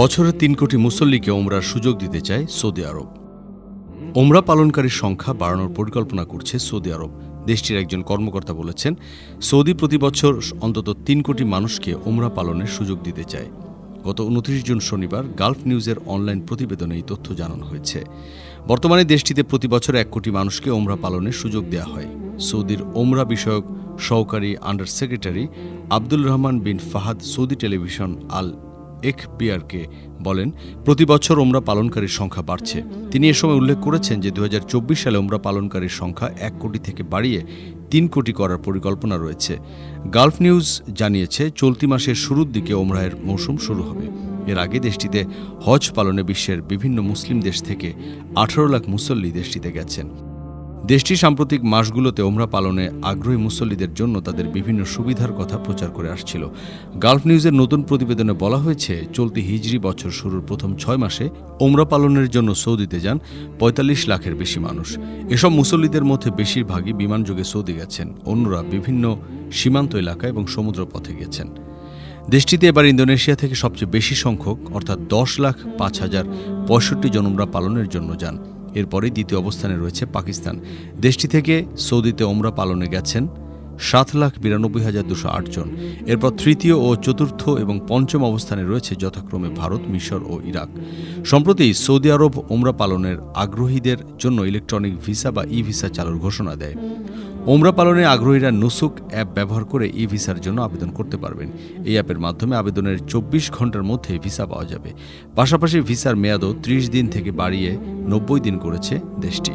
বছরে তিন কোটি মুসল্লিকে ওমরার সুযোগ দিতে চায় সৌদি আরব। ওমরা পালনকারীর সংখ্যা বাড়ানোর পরিকল্পনা করছে সৌদি আরব। দেশটির একজন কর্মকর্তা বলেছেন, সৌদি প্রতি বছর অন্তত তিন কোটি মানুষকে ওমরা পালনের সুযোগ দিতে চায়। গত উনত্রিশ জুন শনিবার গালফ নিউজের অনলাইন প্রতিবেদনে এই তথ্য জানানো হয়েছে। বর্তমানে দেশটিতে প্রতি বছর এক কোটি মানুষকে ওমরা পালনের সুযোগ দেওয়া হয়। সৌদির ওমরা বিষয়ক সহকারী under secretary Abdul Rahman bin Fahad Saudi television Al এখবিআরকে বলেন, প্রতি বছর ওমরা পালনকারীর সংখ্যা বাড়ছে। তিনি এ সময় উল্লেখ করেছেন যে দু হাজার চব্বিশ সালে ওমরা পালনকারীর সংখ্যা এক কোটি থেকে বাড়িয়ে তিন কোটি করার পরিকল্পনা রয়েছে। গালফ নিউজ জানিয়েছে, চলতি মাসের শুরুর দিকে ওমরাহের মৌসুম শুরু হবে। এর আগে দেশটিতে হজ পালনে বিশ্বের বিভিন্ন মুসলিম দেশ থেকে আঠারো লাখ মুসল্লি দেশটিতে গেছেন। দেশটি সাম্প্রতিক মাসগুলোতে ওমরা পালনে আগ্রহী মুসল্লিদের জন্য তাদের বিভিন্ন সুবিধার কথা প্রচার করে আসছিল। গালফ নিউজের নতুন প্রতিবেদনে বলা হয়েছে, চলতি হিজরি বছর শুরুর প্রথম ছয় মাসে ওমরা পালনের জন্য সৌদিতে যান পঁয়তাল্লিশ লাখের বেশি মানুষ। এসব মুসল্লিদের মধ্যে বেশিরভাগই বিমানযোগে সৌদি গেছেন, অন্যরা বিভিন্ন সীমান্ত এলাকা এবং সমুদ্র পথে গেছেন। দেশটিতে এবার ইন্দোনেশিয়া থেকে সবচেয়ে বেশি সংখ্যক, অর্থাৎ দশ লাখ পাঁচ হাজার পঁয়ষট্টি জন ওমরা পালনের জন্য যান। এরপরে দ্বিতীয় অবস্থানে রয়েছে পাকিস্তান। দেশটি থেকে সৌদিতে ওমরা পালনে গেছেন সাত লাখ বিরানব্বই হাজার দুশো আটজন এরপর তৃতীয় ও চতুর্থ এবং পঞ্চম অবস্থানে রয়েছে যথাক্রমে ভারত, মিশর ও ইরাক। সম্প্রতি সৌদি আরব ওমরা পালনের আগ্রহীদের জন্য ইলেকট্রনিক ভিসা বা ই ভিসা চালুর ঘোষণা দেয়। ওমরা পালনে আগ্রহীরা নুসুক অ্যাপ ব্যবহার করে ই ভিসার জন্য আবেদন করতে পারবেন। এই অ্যাপের মাধ্যমে আবেদনের চব্বিশ ঘণ্টার মধ্যে ভিসা পাওয়া যাবে। পাশাপাশি ভিসার মেয়াদও ত্রিশ দিন থেকে বাড়িয়ে নব্বই দিন করেছে দেশটি।